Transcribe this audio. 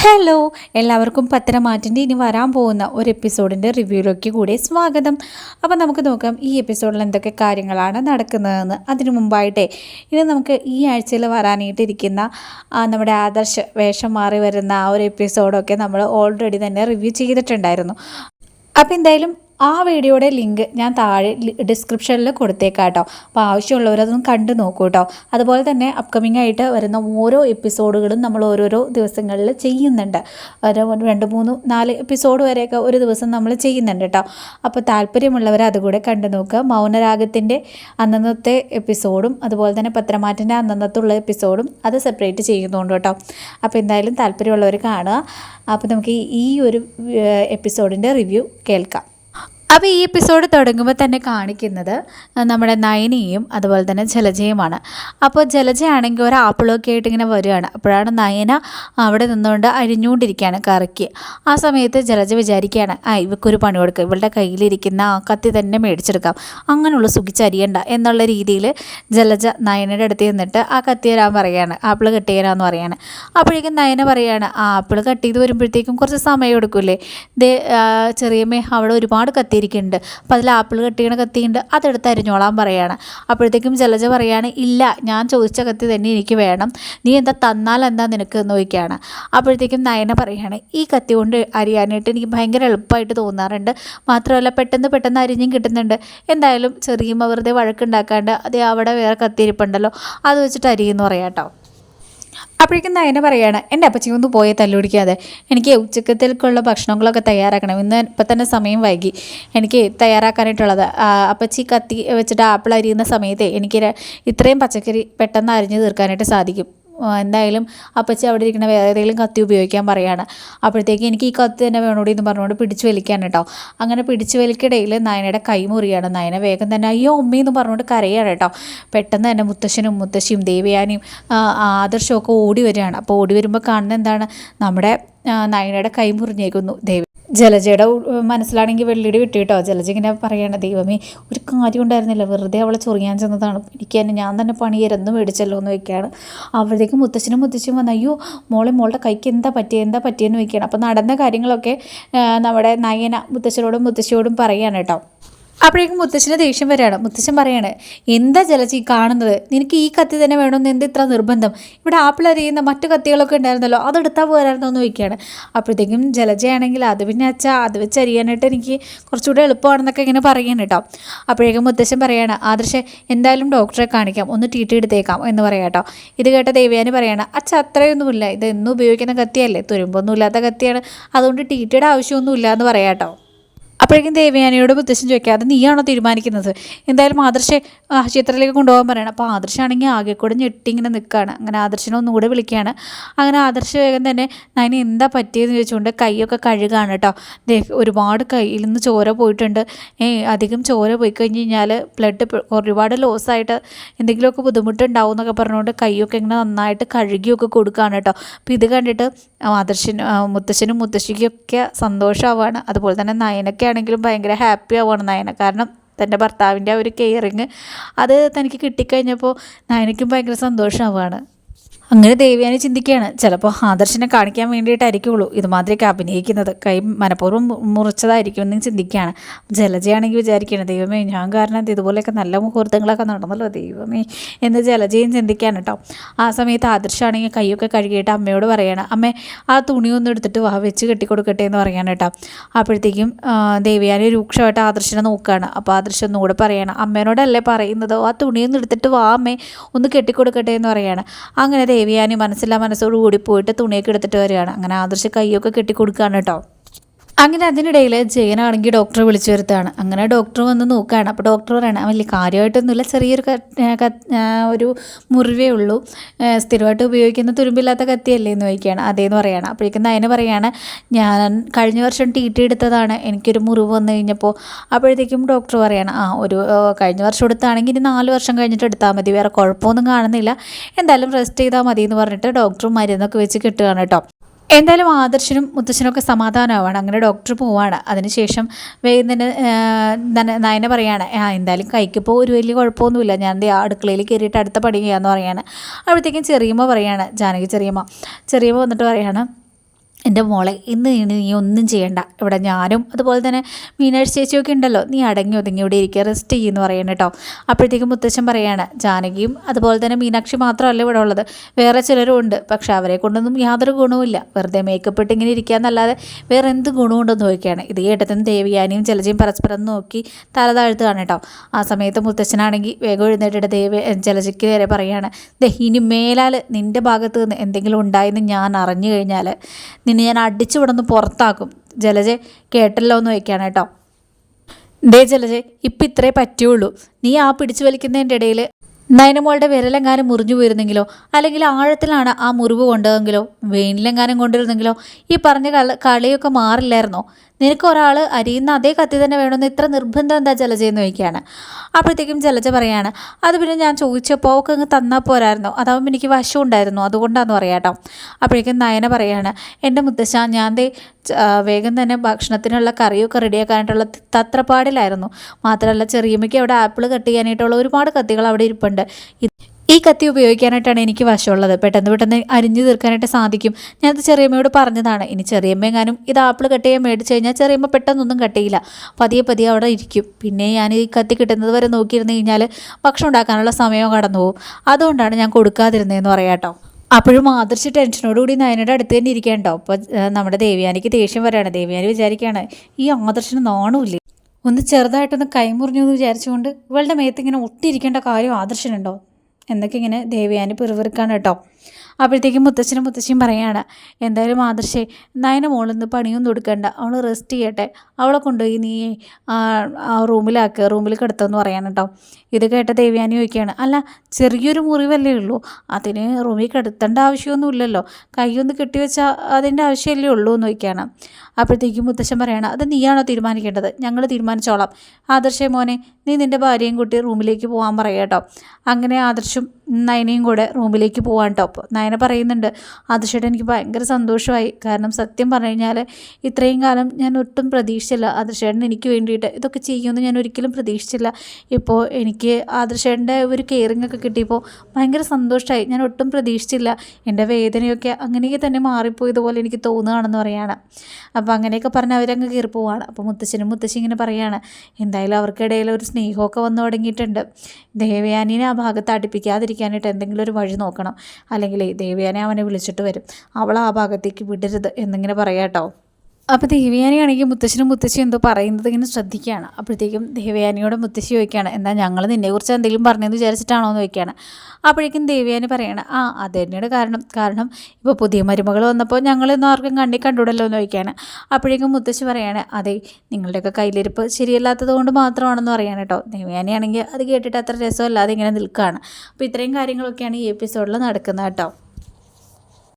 Hello എല്ലാവർക്കും പത്തനമാറ്റിന്റെ ഇനി വരാൻ പോകുന്ന ഒരു എപ്പിസോഡിന്റെ റിവ്യൂയിലേക്ക് കൂടി സ്വാഗതം. അപ്പോൾ നമുക്ക് നോക്കാം ഈ എപ്പിസോഡിൽ എന്തൊക്കെ കാര്യങ്ങളാണ് നടക്കുന്നതെന്ന്. അതിനു മുമ്പായിട്ടേ ഇനി നമുക്ക് ഈ ആഴ്ചയിൽ വരാനായിട്ടിരിക്കുന്ന നമ്മുടെ ആദർശ വേഷം മാറി വരുന്ന ആ ഒരു എപ്പിസോഡൊക്കെ നമ്മൾ ഓൾറെഡി തന്നെ റിവ്യൂ ചെയ്തിട്ടുണ്ടായിരുന്നു. അപ്പോൾ എന്തായാലും ആ വീഡിയോയുടെ ലിങ്ക് ഞാൻ താഴെ ഡിസ്ക്രിപ്ഷനിൽ കൊടുത്തേക്കാം കേട്ടോ അപ്പോൾ ആവശ്യമുള്ളവരതൊന്നും കണ്ടു നോക്കൂ കേട്ടോ അതുപോലെ തന്നെ അപ്കമിംഗ് ആയിട്ട് വരുന്ന ഓരോ എപ്പിസോഡുകളും നമ്മൾ ഓരോരോ ദിവസങ്ങളിൽ ചെയ്യുന്നുണ്ട്. ഒരു രണ്ട് മൂന്ന് നാല് എപ്പിസോഡ് വരെയൊക്കെ ഒരു ദിവസം നമ്മൾ ചെയ്യുന്നുണ്ട് കേട്ടോ. അപ്പോൾ താല്പര്യമുള്ളവർ അതുകൂടെ കണ്ടു നോക്കുക. മൗനരാഗത്തിന്റെ അന്നന്നത്തെ എപ്പിസോഡും അതുപോലെ തന്നെ പത്രമാറ്റിന്റെ അന്നന്നത്തുള്ള എപ്പിസോഡും അത് സെപ്പറേറ്റ് ചെയ്യുന്നുണ്ട് കേട്ടോ. അപ്പോൾ എന്തായാലും താല്പര്യമുള്ളവർ കാണുക. അപ്പോൾ നമുക്ക് ഈ- ഒരു എപ്പിസോഡിന്റെ റിവ്യൂ കേൾക്കാം. അപ്പോൾ ഈ എപ്പിസോഡ് തുടങ്ങുമ്പോൾ തന്നെ കാണിക്കുന്നത് നമ്മുടെ നയനയും അതുപോലെ തന്നെ ജലജയുമാണ്. അപ്പോൾ ജലജയാണെങ്കിൽ ഒരു ആപ്പിളൊക്കെ ആയിട്ട് ഇങ്ങനെ വരികയാണ്. അപ്പോഴാണ് നയന അവിടെ നിന്നുകൊണ്ട് അരിഞ്ഞുകൊണ്ടിരിക്കുകയാണ് കറക്കി. ആ സമയത്ത് ജലജ വിചാരിക്കുകയാണ് ആ ഇവക്കൊരു പണി കൊടുക്കുക ഇവളുടെ കയ്യിലിരിക്കുന്ന ആ കത്തി തന്നെ മേടിച്ചെടുക്കാം. അങ്ങനെയുള്ള സുഖിച്ചരിയണ്ട എന്നുള്ള രീതിയിൽ ജലജ നയനയുടെ അടുത്ത് നിന്നിട്ട് ആ കത്തി തരാൻ പറയുകയാണ്. ആപ്പിൾ കട്ട് ചെയ്യാനാന്ന് പറയാണ് അപ്പോഴേക്കും നയന പറയുകയാണ് ആ ആപ്പിൾ കട്ട് ചെയ്ത് വരുമ്പോഴത്തേക്കും കുറച്ച് സമയം എടുക്കൂലേ ദേ ചെറിയമ്മേ അവിടെ ഒരുപാട് കത്തിയിരിക്കുന്നുണ്ട്. അപ്പോൾ അതിൽ ആപ്പിൾ കട്ടിയാണ് കത്തിയുണ്ട്. അതെടുത്ത് അരിഞ്ഞോളാൻ പറയാണ്. അപ്പോഴത്തേക്കും ജലജ പറയാണ് ഇല്ല ഞാൻ ചോദിച്ച കത്തി തന്നെ എനിക്ക് വേണം. നീ എന്താ തന്നാൽ എന്താ നിനക്ക്? എന്ന് ചോദിക്കുകയാണ്. അപ്പോഴത്തേക്കും നയന പറയാണ് ഈ കത്തി കൊണ്ട് അരിയാനായിട്ട് എനിക്ക് ഭയങ്കര എളുപ്പമായിട്ട് തോന്നാറുണ്ട്. മാത്രമല്ല പെട്ടെന്ന് പെട്ടെന്ന് അരിഞ്ഞും കിട്ടുന്നുണ്ട്. എന്തായാലും ചെറിയ വെറുതെ വഴക്കുണ്ടാക്കാണ്ട് അതേ അവിടെ വേറെ കത്തിയിരിപ്പുണ്ടല്ലോ. അത് വെച്ചിട്ട് അരിയെന്ന് പറയാം കേട്ടോ. അപ്പോഴേക്കും നയന പറയാണ് എന്റെ അപ്പച്ചി ഒന്ന് പോയി തല്ലുപിടിക്കാതെ എനിക്ക് ഉച്ചക്കത്തേക്കുള്ള ഭക്ഷണങ്ങളൊക്കെ തയ്യാറാക്കണം. ഇന്ന് ഇപ്പം തന്നെ സമയം വൈകി. എനിക്ക് തയ്യാറാക്കാനായിട്ടുള്ളത്. അപ്പച്ചി കത്തി വെച്ചിട്ട് ആപ്പിൾ അരിയുന്ന സമയത്തെ എനിക്ക് ഇത്രയും പച്ചക്കറി പെട്ടെന്ന് അരിഞ്ഞു തീർക്കാനായിട്ട് സാധിക്കും. എന്തായാലും അപ്പച്ചി അവിടെ ഇരിക്കുന്ന വേറെ ഏതെങ്കിലും കത്തി ഉപയോഗിക്കാൻ പറയാണ്. അപ്പോഴത്തേക്ക് എനിക്ക് ഈ കത്തി തന്നെ വേണോടി എന്ന് പറഞ്ഞുകൊണ്ട് പിടിച്ചു വലിക്കാൻ കേട്ടോ. അങ്ങനെ പിടിച്ചു വലിക്കിടയിൽ നയനയുടെ കൈ മുറിയാണ്. നയന വേഗം തന്നെ അയ്യോ ഉമ്മി എന്ന് പറഞ്ഞുകൊണ്ട് കരയാണ് കേട്ടോ. പെട്ടെന്ന് തന്നെ മുത്തശ്ശനും മുത്തശ്ശിയും ദേവയാനിയും ആദർശമൊക്കെ ഓടി വരികയാണ്. അപ്പോൾ ഓടി വരുമ്പോൾ കാണുന്ന എന്താണ്? നമ്മുടെ നയനയുടെ കൈ മുറിഞ്ഞേക്കുന്നു. ദേവി ജലജയുടെ മനസ്സിലാണെങ്കിൽ വെള്ളിയുടെ വിട്ടു കേട്ടോ. ജലജ ഇങ്ങനെ പറയണേ ദൈവമേ ഒരു കാര്യം ഉണ്ടായിരുന്നില്ല. വെറുതെ അവളെ ചൊറിയാൻ ചെന്നതാണ്. എനിക്ക് തന്നെ ഞാൻ തന്നെ പണിയരന്ന് മേടിച്ചല്ലോ എന്ന് വെക്കുകയാണ്. അവിടേക്ക് മുത്തശ്ശനും മുത്തശ്ശനും വന്ന് അയ്യോ മോളെ മോളുടെ കൈക്ക് എന്താ പറ്റിയത് എന്താ പറ്റിയെന്ന് വെക്കുകയാണ് അപ്പോൾ നടന്ന കാര്യങ്ങളൊക്കെ നമ്മുടെ നയന മുത്തശ്ശനോടും മുത്തശ്ശിയോടും പറയുകയാണ് കേട്ടോ. അപ്പോഴേക്കും മുത്തശ്ശന് ദേഷ്യം വരികയാണ്. മുത്തശ്ശൻ പറയാണ് എന്താ ജലജി കാണുന്നത്? നിനക്ക് ഈ കത്തി തന്നെ വേണമെന്ന് എന്ത് ഇത്ര നിർബന്ധം? ഇവിടെ ആപ്പിൾ അറിയുന്ന മറ്റു കത്തികളൊക്കെ ഉണ്ടായിരുന്നല്ലോ അതെടുത്താൽ പോരായിരുന്നോ എന്ന് ചോദിക്കുകയാണ്. അപ്പോഴത്തേക്കും ജലജയാണെങ്കിൽ അത് പിന്നെ അച്ഛാ അത് വെച്ച് അറിയാനായിട്ട് എനിക്ക് കുറച്ചുകൂടെ എളുപ്പമാണെന്നൊക്കെ ഇങ്ങനെ പറയാണ് കേട്ടോ. അപ്പോഴേക്കും മുത്തശ്ശൻ പറയാണ് ആദർശ എന്തായാലും ഡോക്ടറെ കാണിക്കാം ഒന്ന് ടി ടി എടുത്തേക്കാം എന്ന് പറയാം കേട്ടോ. ഇത് കേട്ട ദേവ്യാനി പറയാണ് അച്ഛ അത്രയൊന്നുമില്ല ഇത് എന്നും ഉപയോഗിക്കുന്ന കത്തിയല്ലേ? തുരുമ്പൊന്നും ഇല്ലാത്ത കത്തിയാണ് അതുകൊണ്ട് ടി ടിയുടെ ആവശ്യമൊന്നുമില്ല എന്ന് പറയാം കേട്ടോ. അപ്പോഴേക്കും ദേവയാനിയോട് മുത്തശ്ശൻ അത് നീയാണോ തീരുമാനിക്കുന്നത്? എന്തായാലും ആദർശെ ആശുപത്രിയിലേക്ക് കൊണ്ടുപോകാൻ പറയണം. അപ്പോൾ ആദർശാണെങ്കിൽ ആകെ കൂടെ ഞെട്ടി ഇങ്ങനെ നിൽക്കുകയാണ്. അങ്ങനെ ആദർശനെ ഒന്നുകൂടെ വിളിക്കുകയാണ്. അങ്ങനെ ആദർശ വേഗം തന്നെ നയന് എന്താ പറ്റിയതെന്ന് ചോദിച്ചുകൊണ്ട് കൈയൊക്കെ കഴുകാണ് കേട്ടോ. ദേ ഒരുപാട് കയ്യിൽ നിന്ന് ചോര പോയിട്ടുണ്ട്. ഏ അധികം ചോര പോയി കഴിഞ്ഞ് കഴിഞ്ഞാൽ ബ്ലഡ് ഒരുപാട് ലോസായിട്ട് എന്തെങ്കിലുമൊക്കെ ബുദ്ധിമുട്ടുണ്ടാവും എന്നൊക്കെ പറഞ്ഞുകൊണ്ട് കൈയൊക്കെ ഇങ്ങനെ നന്നായിട്ട് കഴുകിയൊക്കെ കൊടുക്കുകയാണ് കേട്ടോ. അപ്പോൾ ഇത് കണ്ടിട്ട് ആദർശന് മുത്തശ്ശനും മുത്തശ്ശിക്കൊക്കെ സന്തോഷമാവാണ്. അതുപോലെ തന്നെ നയനൊക്കെ ആണെങ്കിലും ഭയങ്കര ഹാപ്പി ആവുകയാണ് നയന. കാരണം തന്റെ ഭർത്താവിന്റെ ആ ഒരു കെയറിങ് അത് തനിക്ക് കിട്ടിക്കഴിഞ്ഞപ്പോൾ നയനയ്ക്കും ഭയങ്കര സന്തോഷമാവുകയാണ്. അങ്ങനെ ദേവ്യാനി ചിന്തിക്കുകയാണ്. ചിലപ്പോൾ ആദർശനെ കാണിക്കാൻ വേണ്ടിയിട്ടായിരിക്കുള്ളൂ. ഇതുമാതിരിയൊക്കെ അഭിനയിക്കുന്നത് കൈ മനഃപൂർവം മുറിച്ചതായിരിക്കും എന്ന് ചിന്തിക്കുകയാണ്. ജലജയാണെങ്കിൽ വിചാരിക്കുകയാണ് ദൈവമേ ഞാൻ കാരണം ഇതുപോലെയൊക്കെ നല്ല മുഹൂർത്തങ്ങളൊക്കെ നടന്നല്ലോ ദൈവമേ എന്ന് ജലജയും ചിന്തിക്കുകയാണ് കേട്ടോ. ആ സമയത്ത് ആദർശമാണെങ്കിൽ കൈയൊക്കെ കഴുകിയിട്ട് അമ്മയോട് പറയുകയാണ് അമ്മേ ആ തുണിയൊന്നും എടുത്തിട്ട് വാ വെച്ച് കെട്ടിക്കൊടുക്കട്ടെ എന്ന് പറയാണ് കേട്ടോ. അപ്പോഴത്തേക്കും ദേവ്യാനി ദേവയാനി രൂക്ഷമായിട്ട് ആദർശനെ നോക്കുകയാണ്. അപ്പോൾ ആദർശം ഒന്നുകൂടെ പറയാണ് അമ്മേനോടല്ലേ പറയുന്നത്? ആ തുണിയൊന്നും എടുത്തിട്ട് വാ അമ്മേ ഒന്ന് കെട്ടിക്കൊടുക്കട്ടെ എന്ന് പറയാണ്. അങ്ങനെ ദേവിയാനി മനസ്സില്ലാ മനസ്സോട് കൂടി പോയിട്ട് തുണിയൊക്കെ എടുത്തിട്ട് വരികയാണ്. അങ്ങനെ ആദർശ കൈയൊക്കെ കെട്ടി കൊടുക്കുകയാണ് കേട്ടോ. അങ്ങനെ അതിനിടയിൽ ജയനാണെങ്കിൽ ഡോക്ടറെ വിളിച്ചു വരുത്താണ് അങ്ങനെ ഡോക്ടർ വന്ന് നോക്കുകയാണ്. അപ്പോൾ ഡോക്ടർ പറയണം വലിയ കാര്യമായിട്ടൊന്നുമില്ല. ചെറിയൊരു ഒരു മുറിവേ ഉള്ളൂ. സ്ഥിരമായിട്ട് ഉപയോഗിക്കുന്ന തുരുമ്പില്ലാത്ത കത്തിയല്ലേ? എന്ന് ചോദിക്കുകയാണ്. അതേന്ന് പറയുകയാണ് അപ്പോഴേക്കും നയന പറയുകയാണ് ഞാൻ കഴിഞ്ഞ വർഷം ടി ടി എടുത്തതാണ്. എനിക്കൊരു മുറിവ് വന്നു കഴിഞ്ഞപ്പോൾ അപ്പോഴത്തേക്കും ഡോക്ടർ പറയുകയാണ് ആ ഒരു കഴിഞ്ഞ വർഷം എടുത്താണെങ്കിൽ ഇനി നാല് വർഷം കഴിഞ്ഞിട്ട് എടുത്താൽ മതി. വേറെ കുഴപ്പമൊന്നും കാണുന്നില്ല. എന്തായാലും റെസ്റ്റ് ചെയ്താൽ മതി എന്ന് പറഞ്ഞിട്ട് ഡോക്ടർ മരുന്നൊക്കെ വെച്ച് കിട്ടുകയാണ് കേട്ടോ. എന്തായാലും ആദർശനും മുത്തശ്ശനൊക്കെ സമാധാനമാവാണ്. അങ്ങനെ ഡോക്ടർ പോവാണ്. അതിനുശേഷം തന്നെ നയന പറയാണ് ആ എന്തായാലും കൈക്കിപ്പോൾ ഒരു വലിയ കുഴപ്പമൊന്നുമില്ല. ഞാൻ ദേ അടുക്കളയിൽ കയറിയിട്ട് അടുത്ത പണി ചെയ്യാമെന്ന് പറയാണ്. അപ്പോഴത്തേക്കും ചെറിയമ്മ പറയാണ് ജാനകി ചെറിയമ്മ. ചെറിയമ്മ വന്നിട്ട് പറയാണ് എന്റെ മോളെ ഇന്ന് നീ ഒന്നും ചെയ്യണ്ട. ഇവിടെ ഞാനും അതുപോലെ തന്നെ മീനാക്ഷി ചേച്ചിയൊക്കെ ഉണ്ടല്ലോ. നീ അടങ്ങി ഒതുങ്ങി ഇവിടെ ഇരിക്കുക റെസ്റ്റ് ചെയ്യുമെന്ന് പറയണം കേട്ടോ. അപ്പോഴത്തേക്കും മുത്തശ്ശൻ പറയാണ് ജാനകിയും അതുപോലെ തന്നെ മീനാക്ഷി മാത്രമല്ല ഇവിടെ ഉള്ളത്. വേറെ ചിലരും ഉണ്ട്. പക്ഷെ അവരെ കൊണ്ടൊന്നും യാതൊരു ഗുണവുമില്ല. വെറുതെ മേക്കപ്പ് ഇട്ട് ഇങ്ങനെ ഇരിക്കുക എന്നല്ലാതെ വേറെ എന്ത് ഗുണമുണ്ടെന്ന് നോക്കിയാണ് ഇത് കേട്ടത്തിന് ദേവിയാനിയും ജലജയും പരസ്പരം നോക്കി തല താഴ്ത്തുകയാണ് കേട്ടോ. ആ സമയത്ത് മുത്തശ്ശനാണെങ്കിൽ വേഗം എഴുന്നേറ്റിട്ട് ദേവി ജലജയ്ക്ക് വരെ പറയാണ് ദേ ഇനി മേലാൽ നിന്റെ ഭാഗത്ത് നിന്ന് എന്തെങ്കിലും ഉണ്ടായെന്ന് ഞാൻ അറിഞ്ഞു കഴിഞ്ഞാൽ നിന്നെ ഞാൻ അടിച്ചു വിടന്ന് പുറത്താക്കും. ജലജ കേട്ടല്ലോ എന്ന് വയ്ക്കാണ് കേട്ടോ. ഡേ ജലജെ ഇപ്പം ഇത്രേ പറ്റുള്ളൂ. നീ ആ പിടിച്ചു വലിക്കുന്നതിന്റെ ഇടയിൽ നയനമോളുടെ വിരലെങ്ങാനും മുറിഞ്ഞു പോയിരുന്നെങ്കിലോ? അല്ലെങ്കിൽ ആഴത്തിലാണ് ആ മുറിവ് കൊണ്ടതെങ്കിലോ? വെയിനിലെങ്ങാനും കൊണ്ടിരുന്നെങ്കിലോ? ഈ പറഞ്ഞ കള കളിയൊക്കെ മാറില്ലായിരുന്നോ? നിനക്ക് ഒരാൾ അരിയുന്ന അതേ കത്തി തന്നെ വേണമെന്ന് ഇത്ര നിർബന്ധം എന്താ ജലജ എന്ന് ചോദിക്കുകയാണ്. അപ്പോഴത്തേക്കും ജലജ പറയാണ് അത് പിന്നെ ഞാൻ ചോദിച്ചപ്പോൾ ഒക്കെ അങ്ങ് തന്നാൽ പോരായിരുന്നു? അതാവുമ്പോൾ എനിക്ക് വശം ഉണ്ടായിരുന്നു അതുകൊണ്ടാന്ന് പറയാട്ടോ അപ്പോഴേക്കും നയന പറയാണ് എന്റെ മുത്തശ്ശ ഞാൻ ദേ വേഗം തന്നെ ഭക്ഷണത്തിനുള്ള കറിയൊക്കെ റെഡിയാക്കാനായിട്ടുള്ള തത്രപ്പാടിലായിരുന്നു. മാത്രമല്ല ചെറിയമ്മയ്ക്ക് അവിടെ ആപ്പിൾ കട്ട് ചെയ്യാനായിട്ടുള്ള ഒരുപാട് കത്തികൾ അവിടെ ഇരിപ്പുണ്ട്. ഈ കത്തി ഉപയോഗിക്കാനായിട്ടാണ് എനിക്ക് വശമുള്ളത്. പെട്ടെന്ന് പെട്ടെന്ന് അരിഞ്ഞു തീർക്കാനായിട്ട് സാധിക്കും. ഞാനത് ചെറിയമ്മയോട് പറഞ്ഞതാണ്. ഇനി ചെറിയമ്മ എങ്ങാനും ഇത് ആപ്പിൾ കട്ട് ചെയ്യാൻ മേടിച്ചു കഴിഞ്ഞാൽ ചെറിയമ്മ പെട്ടെന്നൊന്നും കട്ട് ചെയ്യില്ല. പതിയെ പതിയെ അവിടെ ഇരിക്കും. പിന്നെ ഞാൻ ഈ കത്തി കിട്ടുന്നത് വരെ നോക്കിയിരുന്നു കഴിഞ്ഞാൽ ഭക്ഷണം ഉണ്ടാക്കാനുള്ള സമയം കടന്നു പോകും. അതുകൊണ്ടാണ് ഞാൻ കൊടുക്കാതിരുന്നതെന്ന് പറയാട്ടോ അപ്പോഴും ടെൻഷനോട് ടെൻഷനോടുകൂടി നയനയുടെ അടുത്ത് തന്നെ ഇരിക്കേണ്ടോ അപ്പോൾ നമ്മുടെ ദേവിയാനിക്ക് ദേഷ്യം വരാണ്. ദേവിയാനി വിചാരിക്കുകയാണ് ഈ ആദർശന് നാണമില്ലേ? ഒന്ന് ചെറുതായിട്ടൊന്ന് കൈമുറിഞ്ഞു എന്ന് വിചാരിച്ചുകൊണ്ട് ഇവളുടെ മേത്ത് ഇങ്ങനെ ഒട്ടിയിരിക്കേണ്ട കാര്യം ആദർശനുണ്ടോ? എന്നൊക്കെ ഇങ്ങനെ ദേവയാനി പിറുവിറുക്കാണ് കേട്ടോ. അപ്പോഴത്തേക്കും മുത്തച്ഛനും മുത്തശ്ശിയും പറയാണ് എന്തായാലും ആദർശേ നയന നിന്ന് പണിയൊന്നും കൊടുക്കണ്ട അവൾ റെസ്റ്റ് ചെയ്യട്ടെ. അവളെ കൊണ്ടുപോയി നീ റൂമിലാക്കുക റൂമിൽ കിടത്തുമെന്ന് പറയാൻ കേട്ടോ ഇത് കേട്ട ദേവ്യാനി ചോദിക്കുകയാണ് അല്ല ചെറിയൊരു മുറിവല്ലേ ഉള്ളൂ? അതിന് റൂമിൽ കിടത്തേണ്ട ആവശ്യമൊന്നുമില്ലല്ലോ. കൈയൊന്ന് കെട്ടിവെച്ചാൽ അതിന്റെ ആവശ്യമല്ലേ ഉള്ളൂ? എന്ന് ചോദിക്കുകയാണ്. അപ്പോഴത്തേക്കും മുത്തശ്ശൻ പറയണം അത് നീയാണോ തീരുമാനിക്കേണ്ടത്? ഞങ്ങൾ തീരുമാനിച്ചോളാം. ആദർശേ മോനെ നീ നിന്റെ ഭാര്യയും കുട്ടി റൂമിലേക്ക് പോകാൻ പറയാം കേട്ടോ അങ്ങനെ ആദർശും നയനയും കൂടെ റൂമിലേക്ക് പോകാൻ അപ്പോൾ നയന പറയുന്നുണ്ട് ആദർശേട്ടൻ എനിക്ക് ഭയങ്കര സന്തോഷമായി. കാരണം സത്യം പറഞ്ഞു കഴിഞ്ഞാൽ ഇത്രയും കാലം ഞാൻ ഒട്ടും പ്രതീക്ഷിച്ചില്ല ആദർശേട്ടൻ എനിക്ക് വേണ്ടിയിട്ട്. ഇതൊക്കെ ചെയ്യുമെന്ന് ഞാൻ ഒരിക്കലും പ്രതീക്ഷിച്ചില്ല. ഇപ്പോൾ എനിക്ക് ആദർശേട്ടന്റെ ഒരു കെയറിംഗ് ഒക്കെ കിട്ടിയപ്പോൾ ഭയങ്കര സന്തോഷമായി ഞാൻ ഒട്ടും പ്രതീക്ഷിച്ചില്ല. എന്റെ വേദനയൊക്കെ അങ്ങനെയൊക്കെ തന്നെ മാറിപ്പോയതുപോലെ എനിക്ക് തോന്നുകയാണെന്ന് പറയാണ്. അപ്പോൾ അങ്ങനെയൊക്കെ പറഞ്ഞ് അവരങ്ങ് കയറി പോവാണ്. അപ്പോൾ മുത്തശ്ശനും മുത്തശ്ശി ഇങ്ങനെ പറയുകയാണ് എന്തായാലും അവർക്കിടയിൽ ഒരു സ്നേഹമൊക്കെ വന്നു തുടങ്ങിയിട്ടുണ്ട്. ദേവയാനിനെ ആ ഭാഗത്ത് അടുപ്പിക്കാതിരിക്കാനായിട്ട് എന്തെങ്കിലും ഒരു വഴി നോക്കണം. അല്ലെങ്കിൽ ദേവയാനെ അവനെ വിളിച്ചിട്ട് വരും. അവൾ ആ ഭാഗത്തേക്ക് വിടരുത് എന്നിങ്ങനെ പറയാട്ടോ. അപ്പോൾ ദേവയാനിയാണെങ്കിൽ മുത്തശ്ശനും മുത്തശ്ശി എന്തോ പറയുന്നത് ഇങ്ങനെ ശ്രദ്ധിക്കുകയാണ്. അപ്പോഴത്തേക്കും ദേവയാനിയോട് മുത്തശ്ശി ചോദിക്കുകയാണ് എന്താ ഞങ്ങൾ നിന്നെക്കുറിച്ച് എന്തെങ്കിലും പറഞ്ഞതെന്ന് വിചാരിച്ചിട്ടാണോ? എന്ന് ചോദിക്കുകയാണ്. അപ്പോഴേക്കും ദേവയാനി പറയാണ് ആ അത് തന്നെയാണ് കാരണം കാരണം ഇപ്പോൾ പുതിയ മരുമകൾ വന്നപ്പോൾ ഞങ്ങളൊന്നും ആർക്കും കണ്ണി കണ്ടുവിടല്ലോ എന്ന് ചോദിക്കുകയാണ്. അപ്പോഴേക്കും മുത്തശ്ശി പറയാണ് അതെ നിങ്ങളുടെയൊക്കെ കയ്യിലിരിപ്പ് ശരിയല്ലാത്തത് കൊണ്ട് മാത്രമാണെന്ന് പറയാൻ കേട്ടോ. ദേവയാനിയാണെങ്കിൽ അത് കേട്ടിട്ട് അത്ര രസമല്ലാതെ ഇങ്ങനെ നിൽക്കുകയാണ്. അപ്പോൾ ഇത്രയും കാര്യങ്ങളൊക്കെയാണ് ഈ എപ്പിസോഡിൽ നടക്കുന്നത് കേട്ടോ.